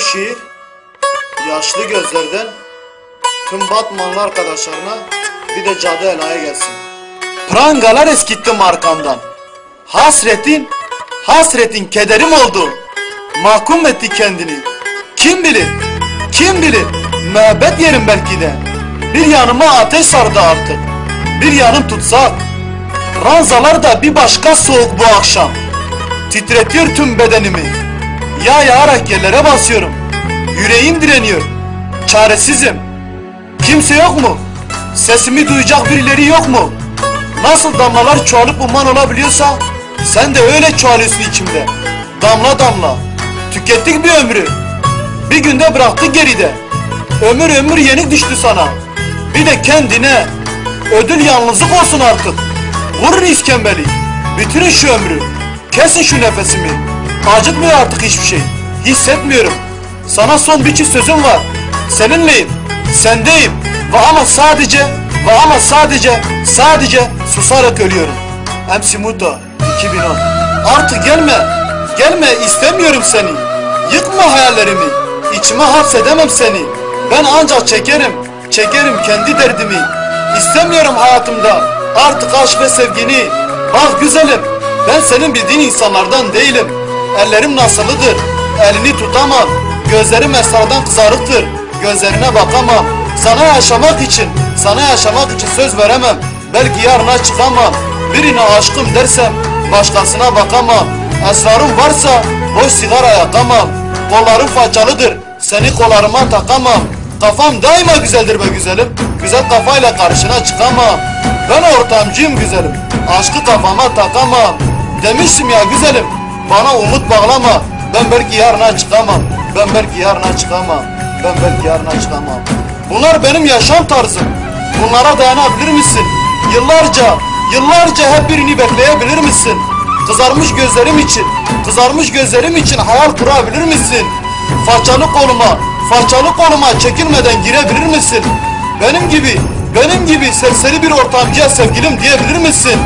Şiir yaşlı gözlerden tüm Batmanlı arkadaşlarına bir de Cadı Ela'ya gelsin. Prangalar eskittim arkamdan. Hasretin, hasretin kederim oldu. Mahkum etti kendini. Kim bilir, kim bilir, müebbet yerim belki de. Bir yanıma ateş sardı artık. Bir yanım tutsak. Ranzalar da bir başka soğuk bu akşam. Titretiyor tüm bedenimi. Yağ yağarak yerlere basıyorum. Yüreğim direniyor. Çaresizim. Kimse yok mu? Sesimi duyacak birileri yok mu? Nasıl damlalar çoğalıp umman olabiliyorsa sen de öyle çoğalıyorsun içimde. Damla damla. Tükettik bir ömrü. Bir günde bıraktık geride. Ömür ömür yenik düştü sana. Bir de kendine. Ödül yalnızlık olsun artık. Vurun iskembeli. Bitirin şu ömrü. Kesin şu nefesimi. Acıtmıyor artık hiçbir şey. Hissetmiyorum. Sana son bir çift sözüm var. Seninleyim. Sendeyim. Ve ama sadece ve ama sadece sadece susarak ölüyorum. MC Muto 2010 Artık gelme. Gelme istemiyorum seni. Yıkma hayallerimi. İçime hapsedemem seni. Ben ancak çekerim. Çekerim kendi derdimi. İstemiyorum hayatımda artık aşk ve sevgini. Bak güzelim ben senin bildiğin insanlardan değilim. Ellerim nasılıdır? Elini tutamam. Gözlerim esradan kızarıktır. Gözlerine bakamam. Sana yaşamak için, sana yaşamak için söz veremem. Belki yarına çıkamam. Birine aşkım dersem başkasına bakamam. Esrarım varsa boş sigara yakamam. Kollarım façalıdır. Seni kollarıma takamam. Kafam daima güzeldir be güzelim. Güzel kafayla karşına çıkamam. Ben ortamcıyım güzelim. Aşkı kafama takamam. Demiştim ya güzelim. Bana umut bağlama. Ben belki yarına çıkamam. Ben belki yarına çıkamam. Ben belki yarına çıkamam. Bunlar benim yaşam tarzım. Bunlara dayanabilir misin? Yıllarca, yıllarca hep birini bekleyebilir misin? Kızarmış gözlerim için, kızarmış gözlerim için hayal kurabilir misin? Façalı koluma, façalı koluma çekilmeden girebilir misin? Benim gibi, benim gibi serseri bir ortamcıya sevgilim diyebilir misin?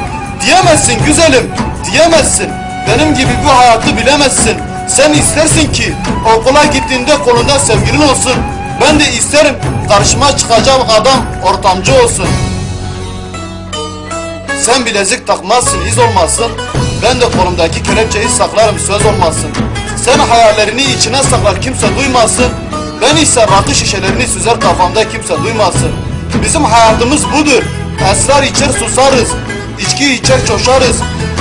Diyemezsin güzelim, diyemezsin. Benim gibi bu hayatı bilemezsin. Sen istersin ki okula gittiğinde kolunda sevgilin olsun. Ben de isterim karşıma çıkacak adam ortamcı olsun. Sen bilezik takmazsın, iz olmasın. Ben de kolumdaki kelepçeyi saklarım, söz olmasın. Sen hayallerini içine saklar, kimse duymasın. Ben ise rakı şişelerini süzer kafamda, kimse duymasın. Bizim hayatımız budur. Esrar içer susarız. İçki içer coşarız.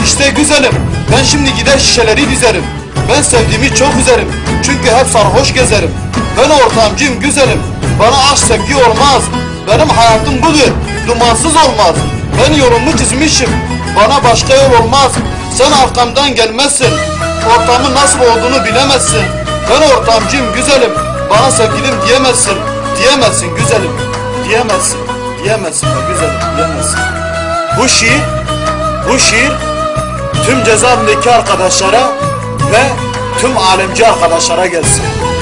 İşte güzelim. Ben şimdi gider şişeleri dizerim. Ben sevdiğimi çok üzerim. Çünkü hep sarhoş gezerim. Ben ortamcıyım güzelim. Bana aşk sevgi olmaz. Benim hayatım budur. Dumansız olmaz. Ben yolumu çizmişim. Bana başka yol olmaz. Sen arkamdan gelmezsin. Ortamın nasıl olduğunu bilemezsin. Ben ortamcıyım güzelim. Bana sevgilim diyemezsin. Diyemezsin güzelim. Diyemezsin. Diyemezsin güzelim. Diyemezsin. Bu şiir, bu şiir tüm cezaevindeki arkadaşlara ve tüm alemci arkadaşlara gelsin.